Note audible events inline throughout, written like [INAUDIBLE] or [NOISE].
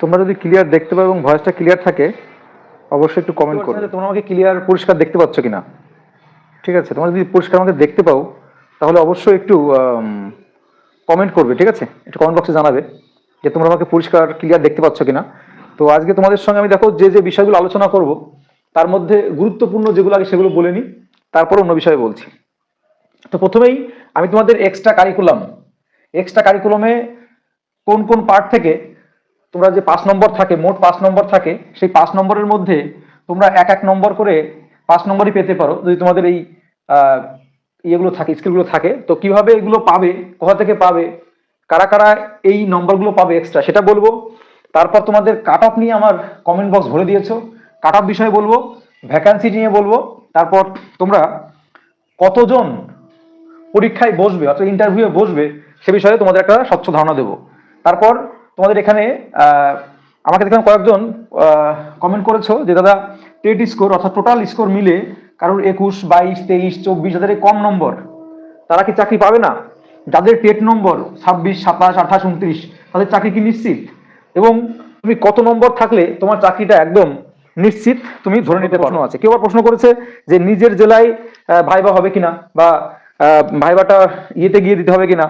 তোমরা যদি ক্লিয়ার দেখতে পাও এবং ভয়েসটা ক্লিয়ার থাকে অবশ্যই একটু কমেন্ট করো তোমরা আমাকে ক্লিয়ার পরিষ্কার দেখতে পাচ্ছ কিনা? ঠিক আছে তোমরা যদি পরিষ্কার আমাকে দেখতে পাও তাহলে অবশ্যই একটু কমেন্ট করবে ঠিক আছে? একটু কমেন্ট বক্সে জানাবে যে তোমরা আমাকে পরিষ্কার ক্লিয়ার দেখতে পাচ্ছ কিনা। তো আজকে তোমাদের সঙ্গে আমি দেখো যে যে বিষয়গুলো আলোচনা করব তার মধ্যে গুরুত্বপূর্ণ যেগুলো আগে সেগুলো বলে নিই তারপর অন্য বিষয়ে বলছি। তো প্রথমেই আমি তোমাদের এক্সট্রা কারিকুলাম এক্সট্রা কারিকুলামে কোন কোন পার্ট থেকে তোমরা যে পাঁচ নম্বর থাকে, মোট পাঁচ নম্বর থাকে, সেই পাঁচ নম্বরের মধ্যে তোমরা এক এক নম্বর করে পাঁচ নম্বরই পেতে পারো। যদি তোমাদের এই ইয়েগুলো থাকে, স্কিলগুলো থাকে, তো কীভাবে এগুলো পাবে, কোথা থেকে পাবে, কারা কারা এই নম্বরগুলো পাবে এক্সট্রা সেটা বলব। তারপর তোমাদের কাট অফ নিয়ে আমার কমেন্ট বক্স ভরে দিয়েছ। কাট অফ বিষয়ে বলব ভ্যাকান্সি নিয়ে বলব। তারপর তোমরা কতজন পরীক্ষায় বসবে, অর্থাৎ ইন্টারভিউয়ে বসবে, সে বিষয়ে তোমাদের একটা স্বচ্ছ ধারণা দেবো। তারপর তোমাদের এখানে আমাকে দেখলাম কয়েকজন কমেন্ট করেছ যে, দাদা টেট স্কোর অর্থাৎ টোটাল স্কোর মিলে কারোর একুশ, বাইশ, তেইশ, চব্বিশ, যাদের কম নম্বর তারা কি চাকরি পাবে না? যাদের টেট নম্বর ছাব্বিশ, সাতাশ, আঠাশ, উনত্রিশ, তাদের চাকরি কি নিশ্চিত? এবং তুমি কত নম্বর থাকলে তোমার চাকরিটা একদম নিশ্চিত তুমি ধরে নিতে পারো আছে। কেউ আবার প্রশ্ন করেছে যে, নিজের জেলায় ভাইবা হবে কিনা? বা ভাইবাটা ইয়েতে গিয়ে দিতে হবে কিনা?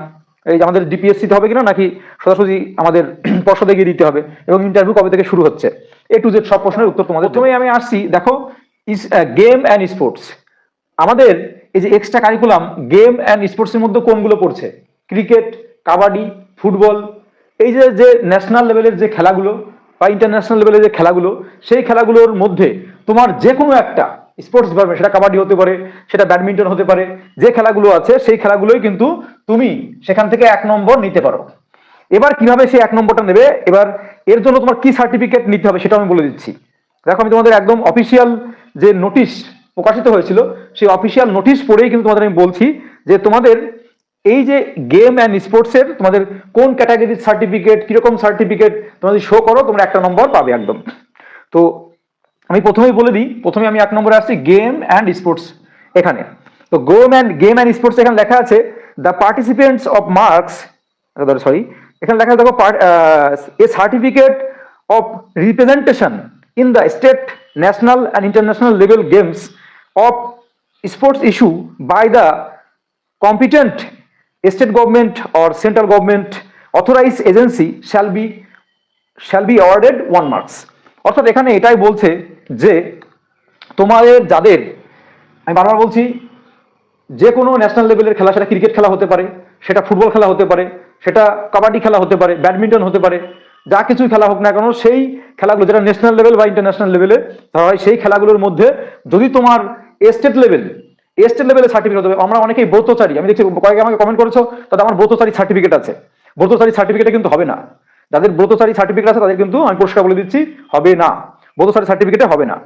এই আমাদের ডিপিএসসিতে হবে কিনা নাকি সোজাসুজি আমাদের [CLEARS THROAT] পর্ষদে গিয়ে দিতে হবে এবং ইন্টারভিউ কবে থেকে শুরু হচ্ছে? এ টু জেড সব প্রশ্নের উত্তর তোমাদের প্রথমেই আমি আসছি দেখো ইস গেম অ্যান্ড স্পোর্টস আমাদের এই যে এক্সট্রা কারিকুলাম গেম অ্যান্ড স্পোর্টসের মধ্যে কোনগুলো পড়ছে? ক্রিকেট কাবাডি ফুটবল এই যে যে ন্যাশনাল লেভেলের যে খেলাগুলো বা ইন্টারন্যাশনাল লেভেলের যে খেলাগুলো সেই খেলাগুলোর মধ্যে তোমার যে কোনো একটা স্পোর্টস ডিপার্টমেন্ট সেটা কাবাডি হতে পারে, সেটা ব্যাডমিন্টন হতে পারে, যে খেলাগুলো আছে, সেই খেলাগুলোই কিন্তু তুমি সেখান থেকে এক নম্বর নিতে পারো। এবার কীভাবে সেই এক নম্বরটা নেবে? এবার এর জন্য তোমার কি সার্টিফিকেট নিতে হবে সেটা আমি বলে দিচ্ছি। দেখো, আমি তোমাদের একদম অফিসিয়াল যে নোটিশ প্রকাশিত হয়েছিল, সেই অফিসিয়াল নোটিশ পড়েই কিন্তু তোমাদের আমি বলছি যে তোমাদের এই যে গেম অ্যান্ড স্পোর্টসের তোমাদের কোন ক্যাটাগরির সার্টিফিকেট কীরকম সার্টিফিকেট তোমাদের শো করো, তোমরা একটা নম্বর পাবে একদম। তো আমি প্রথমেই বলে দিই, প্রথমে আমি এক নম্বরে আসছি গেম অ্যান্ড স্পোর্টস এখানে। তো game and game and sports এখানে লেখা আছে the participants of marks sorry এখানে লেখা দেখো a certificate of representation in the state national and international level games of sports issue by the competent state government or central government authorized agency shall be shall be awarded one marks অর্থাৎ এখানে এটাই বলছে যে তোমাদের, যাদের, আমি বারবার বলছি, যে কোনো ন্যাশনাল লেভেলের খেলা সেটা ক্রিকেট খেলা হতে পারে, সেটা ফুটবল খেলা হতে পারে, সেটা কাবাডি খেলা হতে পারে ব্যাডমিন্টন হতে পারে, যা কিছুই খেলা হোক না কেন, সেই খেলাগুলো যেটা ন্যাশনাল লেভেল বা ইন্টারন্যাশনাল লেভেলে ধরা হয় সেই খেলাগুলোর মধ্যে যদি তোমার স্টেট লেভেল স্টেট লেভেলে সার্টিফিকেট হবে আমরা অনেকেই ব্রতচারী, আমি দেখছি কয়েকে আমাকে কমেন্ট করেছ, তাদের আমার ব্রতচারী সার্টিফিকেট আছে, ব্রতচারী সার্টিফিকেটে কিন্তু হবে না, যাদের ব্রতচারী সার্টিফিকেট আছে তাদের কিন্তু আমি পরিষ্কার বলে দিচ্ছি, হবে না। ব্রতচারী সার্টিফিকেটে হবে না।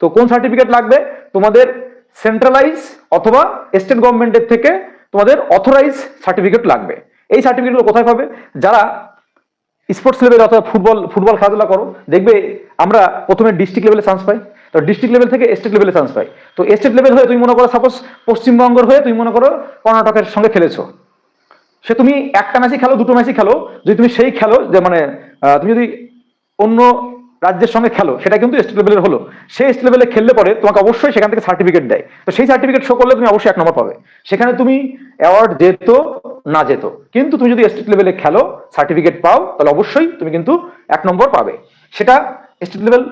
তো কোন সার্টিফিকেট লাগবে? তোমাদের সেন্ট্রালাইজ অথবা স্টেট গভর্নমেন্টের থেকে তোমাদের অথরাইজ সার্টিফিকেট লাগবে। এই সার্টিফিকেটগুলো কোথায় পাবে? যারা স্পোর্টস লেভেল অথবা ফুটবল ফুটবল খেলাধুলা করো, দেখবে আমরা প্রথমে ডিস্ট্রিক্ট লেভেলে চান্স পাই। তো ডিস্ট্রিক্ট লেভেল থেকে স্টেট লেভেলে চান্স পাই। তো স্টেট লেভেল হয়ে তুমি মনে করো সাপোজ পশ্চিমবঙ্গের হয়ে তুমি মনে করো কর্ণাটকের সঙ্গে খেলেছো। সে তুমি একটা ম্যাচই খেলো, দুটো ম্যাচই খেলো। যদি তুমি সেই খেলো, যে মানে তুমি যদি অন্য রাজ্যের সঙ্গে খেলো, সেটা কিন্তু স্টেট লেভেলের হলো। সেই স্টেট লেভেলে খেললে পরে তোমাকে অবশ্যই সেখান থেকে সার্টিফিকেট দেয়। তো সেই সার্টিফিকেট শো করলে তুমি অবশ্যই এক নম্বর পাবে। সেখানে তুমি অ্যাওয়ার্ড যেত, না যেত। কিন্তু তুমি যদি স্টেট লেভেলে খেলো সার্টিফিকেট পাও, তাহলে অবশ্যই তুমি কিন্তু এক নম্বর পাবে। সেটা স্টেট লেভেল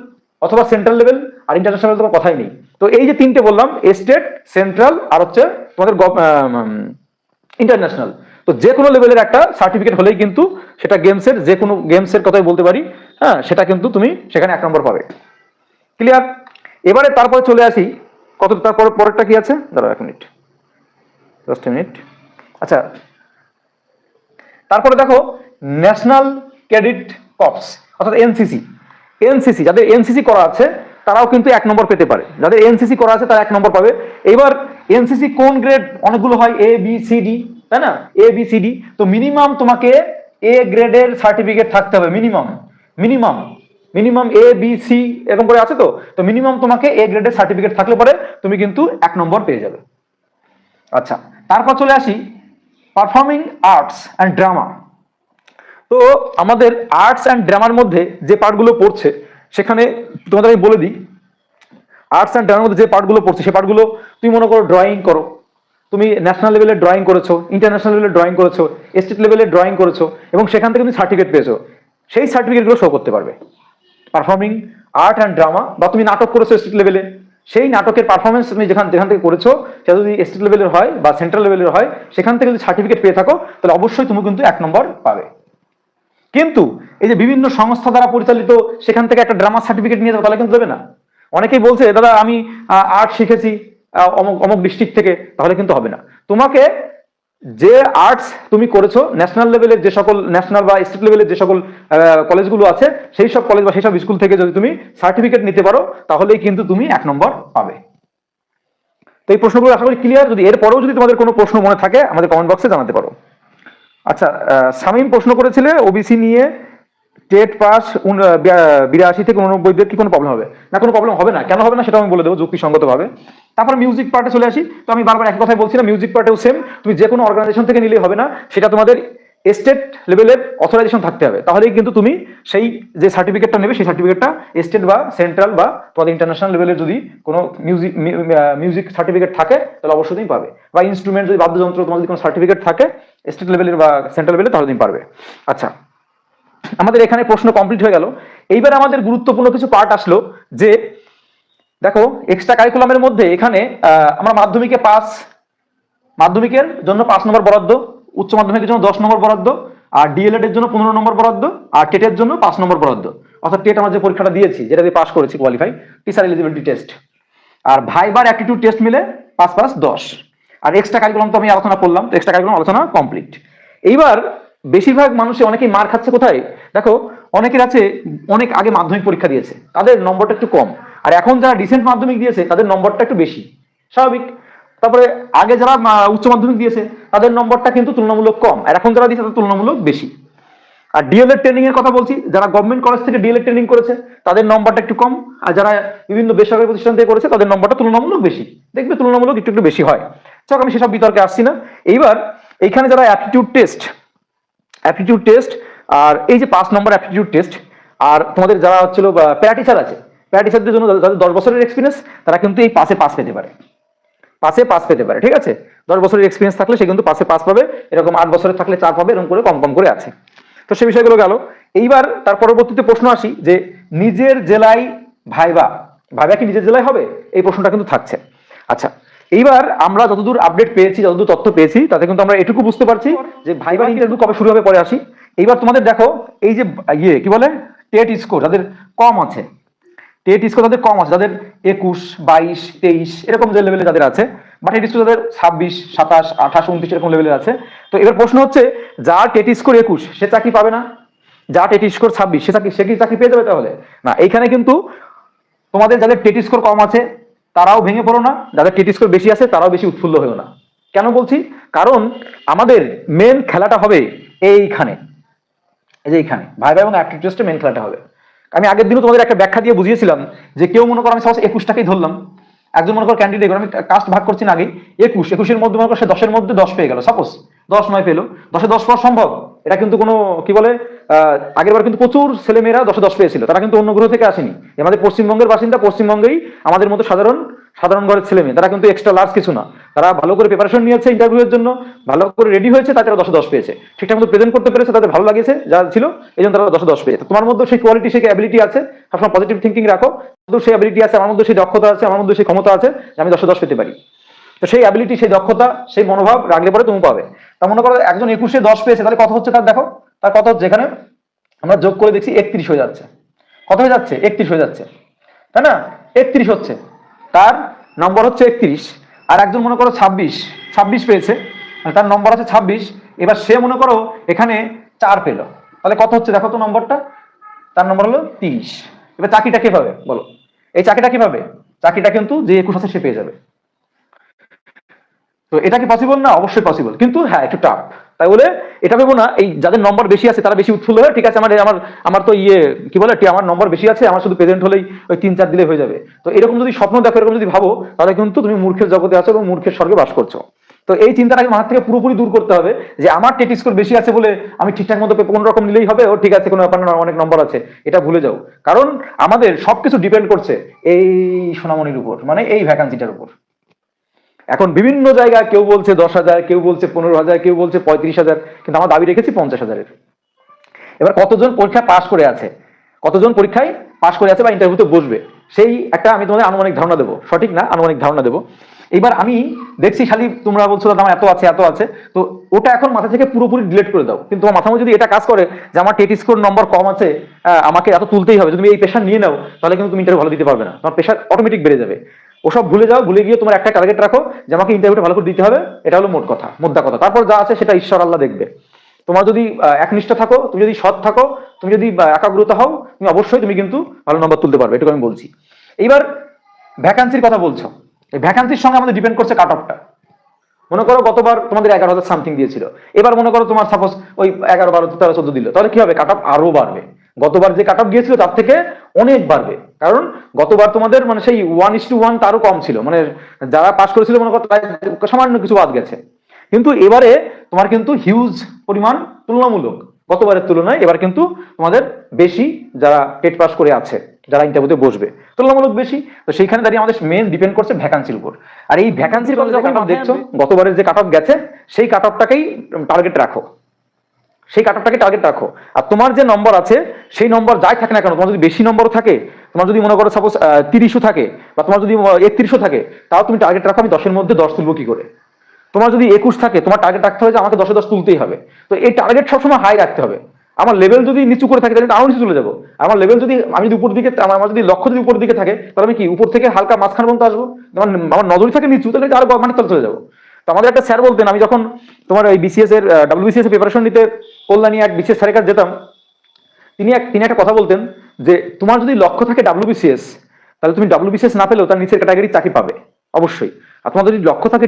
অথবা সেন্ট্রাল লেভেল আর ইন্টারন্যাশনাল তোমার কথাই নেই। তো এই যে তিনটে বললাম স্টেট সেন্ট্রাল আর হচ্ছে তোমাদের ইন্টারন্যাশনাল তো যে কোনো লেভেলের একটা সার্টিফিকেট হলেই কিন্তু সেটা গেমসের যে কোনো গেমসের কথাই বলতে পারি। হ্যাঁ সেটা কিন্তু তুমি সেখানে এক নম্বর পাবে। ক্লিয়ার এবারে তারপরে চলে আসি। কত, তারপর পরেরটা কি আছে? দাঁড়াও এক মিনিট। দশ মিনিট আচ্ছা। তারপরে দেখো ন্যাশনাল ক্রেডিট কপস অর্থাৎ এনসিসি এনসিসি যাদের এনসিসি করা আছে, তারাও কিন্তু এক নম্বর পেতে পারে। যাদের এনসিসি করা আছে, তারা এক নম্বর পাবে। এবার এনসিসি কোন গ্রেড অনেকগুলো হয়? এ বি সি ডি তাই না? এ বি সি ডি তো মিনিমাম তোমাকে এ গ্রেডের সার্টিফিকেট থাকতে হবে minimum minimum minimum A B C এরকম করে আছে তো? তো মিনিমাম তোমাকে এ গ্রেডের সার্টিফিকেট থাকলে পরে তুমি কিন্তু এক নম্বর পেয়ে যাবে। আচ্ছা তারপর চলে আসি পারফর্মিং আর্টস অ্যান্ড ড্রামা তো আমাদের আর্টস অ্যান্ড ড্রামার মধ্যে যে পার্টগুলো পড়ছে, সেখানে তোমাদের আমি বলে দিই। আর্টস অ্যান্ড ড্রামার মধ্যে যে পার্টগুলো পড়ছে, সে পার্টগুলো তুমি মনে করো ড্রয়িং করো। তুমি ন্যাশনাল লেভেলে ড্রয়িং করেছ ইন্টারন্যাশনাল লেভেলে ড্রয়িং করেছ স্টেট লেভেলে ড্রয়িং করেছ, এবং সেখান থেকে তুমি সার্টিফিকেট পেয়েছ। সেই সার্টিফিকেটগুলো শো করতে পারবে। পারফর্মিং আর্ট অ্যান্ড ড্রামা বা তুমি নাটক করেছ স্টেট লেভেলে সেই নাটকের পারফরমেন্স তুমি যেখান যেখান থেকে করেছ, সেটা যদি স্টেট লেভেলের হয় বা সেন্ট্রাল লেভেলের হয়, সেখান থেকে যদি সার্টিফিকেট পেয়ে থাকো, তাহলে অবশ্যই তুমি কিন্তু এক নম্বর পাবে। কিন্তু এই যে বিভিন্ন সংস্থা দ্বারা পরিচালিত, সেখান থেকে একটা ড্রামা সার্টিফিকেট নিয়ে যাব তাহলে কিন্তু দেবে না। অনেকেই বলছে, দাদা, আমি আর্ট শিখেছি অমুক অমুক ডিস্ট্রিক্ট থেকে, তাহলে কিন্তু হবে না। তোমাকে যে আর্টস তুমি করেছ ন্যাশনাল লেভেলের যে সকল ন্যাশনাল বা স্টেট লেভেলের যে সকল কলেজগুলো আছে, সেই সব কলেজ বা সেই সব স্কুল থেকে যদি তুমি সার্টিফিকেট নিতে পারো, তাহলেই কিন্তু তুমি এক নম্বর পাবে। তো এই প্রশ্নগুলো আশা করি ক্লিয়ার যদি এরপরেও যদি তোমাদের কোনো প্রশ্ন মনে থাকে, আমাদের কমেন্ট বক্সে জানাতে পারো। আচ্ছা সামিম প্রশ্ন করেছিলে ওবিসি নিয়ে টেট পাস বিরাশি থেকে উননব্বইদের কি কোনো প্রবলেম হবে? না, কোনো প্রবলেম হবে না। কেন হবে না সেটা আমি বলে দেবো যুক্তিসঙ্গতভাবে। তারপর মিউজিক পার্টে চলে আসি। তো আমি বারবার এক কথাই বলছি না মিউজিক পার্টেও সেম তুমি যে কোনো অর্গানাইজেশন থেকে নিলেই হবে না। সেটা তোমাদের স্টেট লেভেলের অথরাইজেশন থাকতে হবে। তাহলেই কিন্তু তুমি সেই যে সার্টিফিকেটটা নেবে, সেই সার্টিফিকেটটা স্টেট বা সেন্ট্রাল বা তোমাদের ইন্টারন্যাশনাল লেভেলের যদি কোনো মিউজিক মিউজিক সার্টিফিকেট থাকে, তাহলে অবশ্যই তুমি পাবে। বা ইনস্ট্রুমেন্ট যদি বাদ্যযন্ত্র তোমার যদি কোনো সার্টিফিকেট থাকে স্টেট লেভেলের বা সেন্ট্রাল লেভেলে তাহলে তুমি পারবে। আচ্ছা। আমাদের এখানে প্রশ্ন কমপ্লিট হয়ে গেল। এইবার আমাদের গুরুত্বপূর্ণ কিছু পার্ট আসলো যে, দেখো এক্সট্রা কারিকুলামের মধ্যে এখানে আমরা মাধ্যমিকে পাস মাধ্যমিকের জন্য পাঁচ নম্বর বরাদ্দ, উচ্চ মাধ্যমিকের জন্য দশ নম্বর বরাদ্দ, আর ডিএলএড এর জন্য পনেরো নম্বর বরাদ্দ, আর টেটের জন্য পাঁচ নম্বর বরাদ্দ। অর্থাৎ টেট আমরা যে পরীক্ষাটা দিয়েছি, যেটা দিয়ে পাস করেছি কোয়ালিফাই টিচার এলিজিবিলিটি টেস্ট আর ভাইবার অ্যাপটিটিউড টেস্ট মিলে পাঁচ পাঁচ দশ। আর এক্সট্রা কারিকুলাম তো আমি আলোচনা করলাম তো এক্সট্রা কারিকুলাম আলোচনা কমপ্লিট এইবার বেশিরভাগ মানুষে অনেকেই মার খাচ্ছে কোথায়? দেখো, অনেকের আছে অনেক আগে মাধ্যমিক পরীক্ষা দিয়েছে, তাদের নম্বরটা একটু কম। আর এখন যারা রিসেন্ট মাধ্যমিক দিয়েছে, তাদের নম্বরটা একটু বেশি। স্বাভাবিক। তারপরে আগে যারা উচ্চ মাধ্যমিক দিয়েছে, তাদের নম্বরটা কিন্তু তুলনামূলক কম। আর এখন যারা দিয়েছে, তাদের তুলনামূলক বেশি। আর ডিএলএড ট্রেনিং এর কথা বলছি, যারা গভর্নমেন্ট কলেজ থেকে ডিএলএড ট্রেনিং করেছে, তাদের নম্বরটা একটু কম। আর যারা বিভিন্ন বেসরকারি প্রতিষ্ঠান থেকে করেছে, তাদের নম্বরটা তুলনামূলক বেশি। দেখবে তুলনামূলক একটু একটু বেশি হয়। চল আমি সেসব বিতর্কে আসছি না। এইবার, এইখানে যারা অ্যাপটিটিউড টেস্ট অ্যাপটিটিউড টেস্ট আর এই যে পাঁচ নম্বর অ্যাপটিটিউড টেস্ট আর তোমাদের যারা হচ্ছিল প্যারা টিচার আছে প্যারা টিচারদের জন্য যাদের যাদের দশ বছরের এক্সপিরিয়েন্স তারা কিন্তু এই পাশে পাস পেতে পারে। পাশে পাস পেতে পারে, ঠিক আছে? দশ বছরের এক্সপিরিয়েন্স থাকলে সে কিন্তু পাশে পাস পাবে, এরকম আট বছরের থাকলে চার পাবে, এরকম করে কম কম করে আছে। তো সে বিষয়গুলো গেল। এইবার তার পরবর্তীতে প্রশ্ন আসি যে, নিজের জেলায় ভাইবা ভাইবা কি নিজের জেলায় হবে? এই প্রশ্নটা কিন্তু থাকছে। আচ্ছা এইবার আমরা যতদূর আপডেট পেয়েছি যতদূর তথ্য পেয়েছি তাতে কিন্তু আমরা এটুকু বুঝতে পারছি যে ভাইবা ইন্টারভিউ কবে শুরু হবে পরে আসি। এইবার তোমাদের দেখো এই যে ইয়ে কি বলে? টেট স্কোর যাদের কম আছে। টেট স্কোর যাদের কম আছে যাদের একুশ বাইশ তেইশ এরকম যে লেভেলে যাদের আছে বা টেট স্কোর যাদের ছাব্বিশ সাতাশ আঠাশ উনত্রিশ এরকম লেভেলের আছে। তো এবার প্রশ্ন হচ্ছে যার টেট স্কোর একুশ সে চাকরি পাবে না? যার টেট স্কোর ছাব্বিশ সে চাকরি সে কি চাকরি পেয়ে যাবে তাহলে? না এইখানে কিন্তু তোমাদের যাদের টেট স্কোর কম আছে তারাও ভেঙে পড়ো না, যাদের টেট স্কোর বেশি আছে তারাও বেশি উৎফুল্ল হয়েও না। কেন বলছি? কারণ আমাদের মেন খেলাটা হবে এইখানে। এই যে এইখানে, ভাই ভাই এবং অ্যাক্টিভ টেস্টে মেন খেলাটা হবে। আমি আগের দিনও তোমাদের একটা ব্যাখ্যা দিয়ে বুঝিয়েছিলাম যে কেউ মনে করো আমি সাপোজ একুশটাকেই ধরলাম। একজন মনে করো ক্যান্ডিডেট আমি কাস্ট ভাগ করছি না আগে একুশ, একুশের মধ্যে মনে করো সে দশের মধ্যে দশ পেয়ে গেল সাপোজ দশ নয় পেল। দশে দশ পাওয়া সম্ভব। এটা কিন্তু কোনো কি বলে আহ, আগের বার কিন্তু প্রচুর ছেলেমেয়েরা দশে দশ পেয়েছিল। তারা কিন্তু অন্য গ্রহ থেকে আসেনি। আমাদের পশ্চিমবঙ্গের বাসিন্দা পশ্চিমবঙ্গেই আমাদের মতো সাধারণ সাধারণ ঘরের ছেলে মেয়ে তারা কিন্তু এক্সট্রা লার্জ কিছু না। তারা ভালো করে প্রিপারেশন নিয়েছে ইন্টারভিউয়ের জন্য ভালো করে রেডি হয়েছে তারা দশে দশ পেয়েছে। ঠিকঠাক মতো প্রেজেন্ট করতে পেরেছে তাদের ভালো লাগিয়েছে যা ছিল এই জন্য তারা দশে দশ পেয়েছে। তোমার মধ্যে সেই কোয়ালিটি সেই অ্যাবিলিটি আছে। সবসময় পজিটিভ থিঙ্কিং রাখো। কিন্তু সেই অ্যাবিলিটি আছে আমার মধ্যে সেই দক্ষতা আছে আমার মধ্যে সেই ক্ষমতা আছে আমি দশে দশ পেতে পারি। তো সেই অ্যাবিলিটি সেই দক্ষতা সেই মনোভাব রাখলে পরে তুমি পাবে। তা মনে করো একজন একুশে দশ পেয়েছে, তাহলে কত হচ্ছে তার দেখো? তার কত হচ্ছে? এখানে আমরা যোগ করে দেখছি একত্রিশ হয়ে যাচ্ছে। কত হয়ে যাচ্ছে? একত্রিশ হয়ে যাচ্ছে। তাই না? একত্রিশ হচ্ছে। তার নম্বর হচ্ছে একত্রিশ। আর একজন মনে করো ছাব্বিশ ছাব্বিশ পেয়েছে। তার নম্বর আছে ছাব্বিশ। এবার সে মনে করো এখানে চার পেল। তাহলে কত হচ্ছে দেখো তো নম্বরটা? তার নম্বর হলো তিরিশ। এবার চাকরিটা কে পাবে বলো। এই চাকরিটা কি পাবে চাকরিটা কিন্তু যে একুশ আছে সে পেয়ে যাবে। তো এটা কি পসিবল না, অবশ্যই পসিবল কিন্তু হ্যাঁ একটু টাফ তাই বলে এটা ভেবো না, এই যাদের নম্বর বেশি আছে, তারা বেশি উৎফুল্ল হয়ে, ঠিক আছে, আমার আমার আমার তো ইয়ে কি বলে আমার নম্বর বেশি আছে, আমার শুধু প্রেজেন্ট হলেই ওই তিন চার দিলে হয়ে যাবে। তো এরকম যদি স্বপ্ন দেখো, এরকম যদি ভাবো, তাহলে কিন্তু তুমি মূর্খের জগতে আছো এবং মূর্খের স্বর্গে বাস করছ। তো এই চিন্তাটাকে মাথা থেকে পুরোপুরি দূর করতে হবে যে আমার টেট স্কোর বেশি আছে বলে আমি ঠিকঠাক মতো কোনো রকম নিলেই হবে? ও ঠিক আছে, কোনো ব্যাপার না, অনেক নম্বর আছে, এটা ভুলে যাও। কারণ আমাদের সবকিছু ডিপেন্ড করছে এই সোনামণির উপর মানে এই ভ্যাকান্সিটার উপর। এখন বিভিন্ন জায়গায় কেউ বলছে দশ হাজার, কেউ বলছে পনেরো হাজার, কেউ বলছে পঁয়ত্রিশ হাজার, কিন্তু আমার দাবি রেখেছি পঞ্চাশ হাজারের। এবার কতজন পরীক্ষা পাশ করে আছে? কতজন পরীক্ষায় পাশ করে আছে বা ইন্টারভিউতে বসবে? সেই একটা আমি তোমাদের আনুমানিক ধারণা দেবো। সঠিক না? আনুমানিক ধারণা দেবো। এবার আমি দেখছি খালি তোমরা বলছো আমার এত আছে এত আছে। তো ওটা এখন মাথা থেকে পুরোপুরি ডিলিট করে দাও। কিন্তু তোমার মাথা যদি এটা কাজ করে যে আমার টেট স্কোর নম্বর কম আছে আমাকে এত তুলতেই হবে। যদি তুমি এই প্রেশার নিয়ে নাও, তাহলে কিন্তু তুমি ইন্টারভিউ ভালো দিতে পারবে না। তোমার প্রেশার অটোমেটিক বেড়ে যাবে। ওসব ভুলে যাও, ভুলে গিয়ে তোমার একটা টার্গেট রাখো যে আমাকে ইন্টারভিউটা ভালো করে দিতে হবে, এটা হলো মোট কথা, মোদ্দা কথা। তারপর যা আছে সেটা ঈশ্বর আল্লাহ দেখবে। তোমার যদি একনিষ্ঠ থাকো, তুমি যদি সৎ থাকো, তুমি যদি একাগ্রতা হও, তুমি অবশ্যই তুমি কিন্তু ভালো নম্বর তুলতে পারবে, এটুকু আমি বলছি। এইবার ভ্যাকান্সির কথা বলছো। এই ভ্যাকান্সির সঙ্গে আমাদের ডিপেন্ড করছে কাট অফটা মনে করো গতবার তোমাদের এগারো হাজার সামথিং দিয়েছিল। এবার মনে করো তোমার সাপোজ ওই এগারো বারো তেরো চোদ্দ দিল। তাহলে কি হবে? কাট অফ আরও বাড়বে। গতবার যে কাট অফ গিয়েছিল তার থেকে অনেক বাড়বে। কারণ গতবার তোমাদের মানে সেই ওয়ান ইস টু ওয়ান তারও কম ছিল। মানে যারা পাস করেছিল মনে করো সামান্য কিছু বাদ গেছে। কিন্তু এবারে তোমার কিন্তু হিউজ পরিমাণ তুলনামূলক গতবারের তুলনায় এবার কিন্তু তোমাদের বেশি যারা টেট পাস করে আছে যারা ইন্টারভিউতে বসবে তুলনামূলক বেশি। তো সেইখানে দাঁড়িয়ে আমাদের মেন ডিপেন্ড করছে ভ্যাকান্সির উপর। আর এই ভ্যাকান্সির কথা যখন দেখছ গতবারের যে কাট অফ গেছে সেই কাট অফটাকেই টার্গেট রাখো। সেই কাটারটাকে টার্গেট রাখো। আর তোমার যে নম্বর আছে, সেই নম্বর যাই থাকে না কেন, তোমার যদি বেশি নম্বরও থাকে, তোমার যদি মনে করো সাপোজ তিরিশও থাকে, বা তোমার যদি একত্রিশও থাকে, তাও তুমি টার্গেট রাখো, আমি দশের মধ্যে দশ তুলবো কি করে? তোমার যদি একুশ থাকে, তোমার টার্গেট রাখতে হবে যে আমাকে দশে দশ তুলতেই হবে। তো এই টার্গেট সবসময় হাই রাখতে হবে। আমার লেভেল যদি নিচু করে থাকে, তাহলে আরও নিচু চলে যাব। আমার লেভেল যদি, আমি যদি উপর দিকে, আমার যদি লক্ষ্য যদি উপর দিকে থাকে, তাহলে আমি কি, উপর থেকে হালকা মাঝখান পর্যন্ত আসব? আমার নজরই থাকে নিচু, তাহলে আরও মানে চলে যাব। তো আমাদের একটা স্যার বলতেন, আমি যখন তোমার ওই বিসিএস এর ডাব্লিউবিসিএস এর প্রিপারেশন নিতে কল্যাণী এক বিসিএস স্যারের কাছে যেতাম, তিনি এক, তিনি একটা কথা বলতেন যে, তোমার যদি লক্ষ্য থাকে ডাব্লিউবিসিএস তাহলে তুমি ডাব্লিউবিসিএস না পেলেও তার নিচের ক্যাটাগরি চাকরি পাবে, অবশ্যই। আর তোমার যদি লক্ষ্য থাকে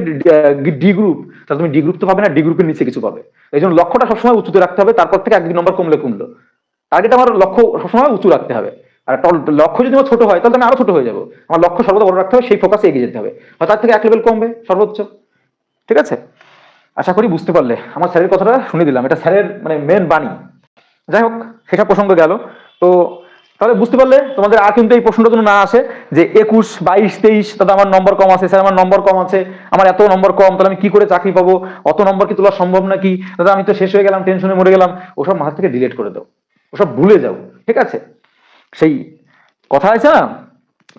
ডি গ্রুপ তাহলে তুমি ডি গ্রুপ তো পাবে না ডি গ্রুপের নিচে কিছু পাবে। এই জন্য লক্ষ্যটা সবসময় উঁচুতে রাখতে হবে, তারপর থেকে এক, দুই নম্বর কমলে কমলো। টার্গেট আমার লক্ষ্য সবসময় উঁচু রাখতে হবে। আর লক্ষ্য যদি আমার ছোট হয়, তাহলে আমি আরও ছোট হয়ে যাব। আমার লক্ষ্য সর্বদা বড় রাখতে হবে, সেই ফোকাসে এগিয়ে যেতে হবে। তার থেকে এক লেভেল কমবে, সর্বোচ্চ। ঠিক আছে? আশা করি বুঝতে পারলে। আমার স্যারের কথাটা শুনে দিলাম। এটা স্যারের মানে মেন বাণী। যাই হোক সেটা প্রসঙ্গ গেল। তো তাহলে বুঝতে পারলে তোমাদের আর কিন্তু এই প্রশ্নটা যেন না আসে যে একুশ, বাইশ, তেইশ দাদা আমার নম্বর কম আছে। স্যার, আমার নম্বর কম আছে। আমার এত নম্বর কম, তাহলে আমি কি করে চাকরি পাবো? অত নম্বর কি তোলা সম্ভব নাকি? দাদা আমি তো শেষ হয়ে গেলাম টেনশনে মরে গেলাম। ওসব মাথা থেকে ডিলিট করে দাও। ওসব ভুলে যাও। ঠিক আছে? সেই কথা আছে না?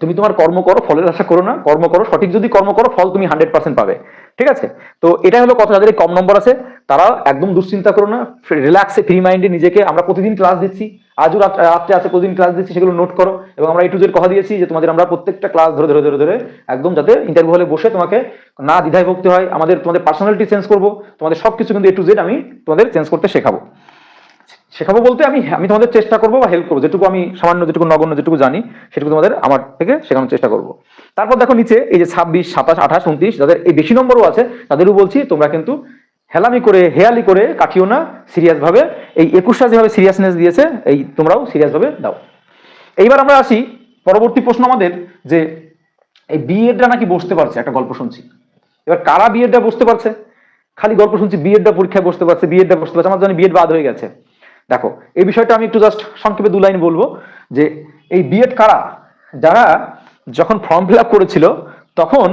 তুমি তোমার কর্ম করো, ফলের আশা করো না, কর্ম করো, সঠিক যদি কর্ম করো, ফল তুমি হান্ড্রেড পার্সেন্ট পাবে। ঠিক আছে? তো এটা হলো কথা, যাদের কম নম্বর আছে, তারা একদম দুশ্চিন্তা করো না রিল্যাক্সে ফ্রি মাইন্ডে নিজেকে আমরা প্রতিদিন ক্লাস দিচ্ছি, আজও রাত- রাত্রে আছে, প্রতিদিন ক্লাস দিচ্ছি, সেগুলো নোট করো, এবং আমরা এই টু জেড কথা দিয়েছি যে তোমাদের আমরা প্রত্যেকটা ক্লাস ধরে ধরে ধরে ধরে একদম যাতে ইন্টারভিউ হলে বসে তোমাকে না দ্বিধায় ভুগতে হয়, আমাদের তোমাদের পার্সোনালিটি চেঞ্জ করব, তোমাদের সব কিছু কিন্তু এ টু জেড আমি তোমাদের চেঞ্জ করতে শেখাবো। শেখাবো বলতে আমি আমি তোমাদের চেষ্টা করব বা হেল্প করব, যেটুকু আমি সামান্য যেটুকু নগণ্য যেটুকু জানি, সেটুকু তোমাদের আমার থেকে শেখানোর চেষ্টা করব। তারপর দেখো নিচে এই যে ছাব্বিশ, সাতাশ, আঠাশ, উনত্রিশ, যাদের এই বেশি নম্বরও আছে, তাদেরও বলছি, তোমরা কিন্তু হেলামি করে, হেয়ালি করে কাটিও না সিরিয়াস ভাবে এই একুশটা যেভাবে সিরিয়াসনেস দিয়েছে, এই তোমরাও সিরিয়াস ভাবে দাও। এইবার আমরা আসি, পরবর্তী প্রশ্ন আমাদের, যে এই বিএডটা নাকি বসতে পারছে, একটা গল্প শুনছি। এবার কারা বিএডটা বসতে পারছে? খালি গল্প শুনছি বিএডটা পরীক্ষায় বসতে পারছে বিএডটা বসতে পারছে, আমার জানি বিএড বাদ হয়ে গেছে। দেখো, এই বিষয়টা আমি একটু জাস্ট সংক্ষেপে দু লাইন বলব, যে এই বিএড কারা? যারা যখন ফর্ম ফিল আপ করেছিল, তখন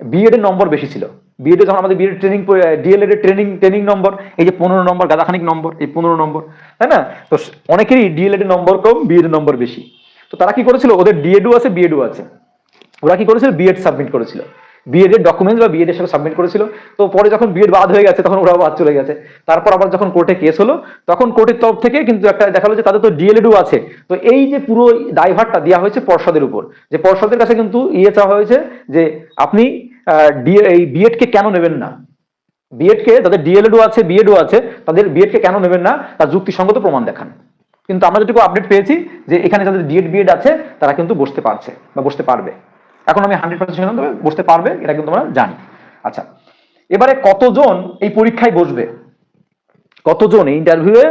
বিএড এর নম্বর বেশি ছিল। বিএড যখন আমাদের বিএড ট্রেনিং ডিএলএড এর ট্রেনিং ট্রেনিং নম্বর এই যে পনেরো নম্বর গাদাখানিক নম্বর এই পনেরো নম্বর তাই না? তো অনেকেরই ডিএলএড এর নম্বর কম বিএড এর নম্বর বেশি। তো তারা কি করেছিল? ওদের ডিএডও আছে বিএডও আছে। ওরা কি করেছিল? বিএড সাবমিট করেছিল। বিএড এর ডকুমেন্টস বা বিএড এর সাথে সাবমিট করেছিল। তো পরে যখন বিএড বাদ হয়ে গেছে, তখন ওরা বাদ চলে গেছে। তারপর আবার যখন কোর্টে কেস হলো, তখন কোর্টের তরফ থেকে কিন্তু একটা দেখা হলো যে তাদের তো ডিএলএডও আছে। তো এই যে পুরো দায়ভারটা দেওয়া হয়েছে পর্ষদের উপর, যে পর্ষদের কাছে কিন্তু ইয়ে চাওয়া হয়েছে যে আপনি এই বিএড কে কেন নেবেন না? বিএড কে যাদের ডিএলএডও আছে বিএডও আছে, তাদের বিএড কে কেন নেবেন না? তার যুক্তিসঙ্গত প্রমাণ দেখান। কিন্তু আমরা যেটুকু আপডেট পেয়েছি যে এখানে যাদের ডিএড বিএড আছে, তারা কিন্তু বসতে পারছে বা বসতে পারবে। এখন আমি হান্ড্রেড পার্সেন্ট বসতে পারবে, এটা কিন্তু আমরা জানি। আচ্ছা এবারে কতজন এই পরীক্ষায় বসবে? কতজন এই ইন্টারভিউয়ে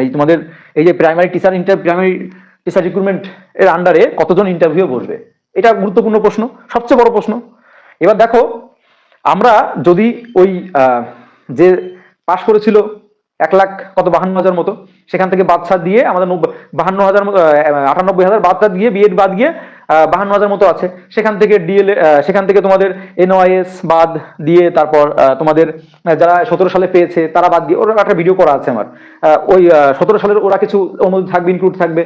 এই তোমাদের, এই যে primary teacher inter primary teacher recruitment এর আন্ডারে কতজন ইন্টারভিউ বসবে? এটা গুরুত্বপূর্ণ প্রশ্ন, সবচেয়ে বড় প্রশ্ন। এবার দেখো, আমরা যদি ওই যে পাশ করেছিল এক লাখ কত, বাহান্ন হাজার মতো, সেখান থেকে বাচ্চা দিয়ে আমাদের বাহান্ন হাজার মতো আটানব্বই হাজার বাচ্চা দিয়ে বিএড বাদ দিয়ে বাহান্ন হাজার মতো আছে। সেখান থেকে ডিএল সেখান থেকে তোমাদের এনওআইএস বাদ দিয়ে তারপর তোমাদের যারা সতেরো সালে পেয়েছে, তারা বাদ দিয়ে, ওরা একটা ভিডিও করা আছে আমার। ওই সতেরো সালের ওরা কিছু অনুরোধ থাকবে ইনক্লুড থাকবে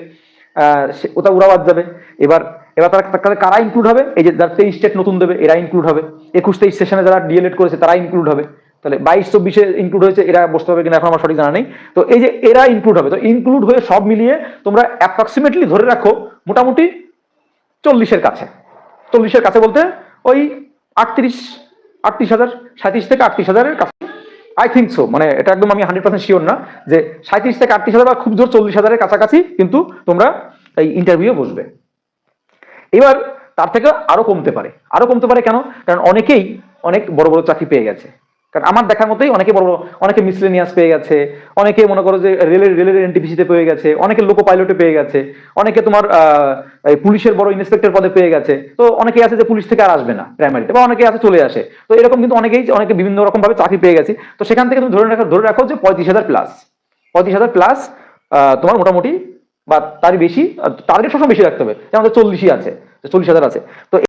ওটা ওরা বাদ যাবে। এবার এবার তারা তারা কারা ইনক্লুড হবে? এই যে যারা তেইশ স্টেট নতুন দেবে, এরা ইনক্লুড হবে। একুশ তেইশ সেশনে যারা ডিএলএড করেছে, তারা ইনক্লুড হবে। তাহলে বাইশ চব্বিশে ইনক্লুড হয়েছে, এরা বসতে হবে কিনা এখন আমার সঠিক জানা নেই। তো এই যে এরা ইনক্লুড হবে, তো ইনক্লুড হয়ে সব মিলিয়ে তোমরা অ্যাপ্রক্সিমেটলি ধরে রাখো, মোটামুটি চল্লিশের কাছে। চল্লিশের কাছে বলতে ওই আটত্রিশ আটত্রিশ হাজার সাঁত্রিশ থেকে আটত্রিশ হাজারের কাছে। আই থিঙ্ক সো মানে এটা একদম আমি হান্ড্রেড পার্সেন্ট শিওর না যে সাঁত্রিশ থেকে আটত্রিশ হাজার বা খুব জোর চল্লিশ হাজারের কাছাকাছি কিন্তু তোমরা এই ইন্টারভিউ বসবে। এবার তার থেকে আরও কমতে পারে। আরও কমতে পারে কেন? কারণ অনেকেই অনেক বড় বড় চাকরি পেয়ে গেছে। কারণ আমার দেখার মতোই অনেকে বড় অনেকে মিসলেনিয়াস পেয়ে গেছে, অনেকে মনে করো যে রেলের রেলের এনটিপিসিতে পেয়ে গেছে, অনেকে লোকো পাইলটে পেয়ে গেছে, অনেকে তোমার পুলিশের বড় ইন্সপেক্টর পদে পেয়ে গেছে, তো অনেকেই আছে যে পুলিশ থেকে আর আসবে না প্রাইমারিতে বা অনেকে আছে চলে আসে। তো এরকম কিন্তু অনেকেই, অনেকে বিভিন্ন রকম ভাবে চাকরি পেয়ে গেছে। তো সেখান থেকে তুমি ধরে রাখো ধরে রাখো যে পঁয়ত্রিশ হাজার প্লাস পঁয়ত্রিশ হাজার প্লাস তোমার মোটামুটি বা তারই বেশি টার্গেট সবসময় বেশি রাখতে হবে। যেমন চল্লিশই আছে চল্লিশ হাজার আছে। তো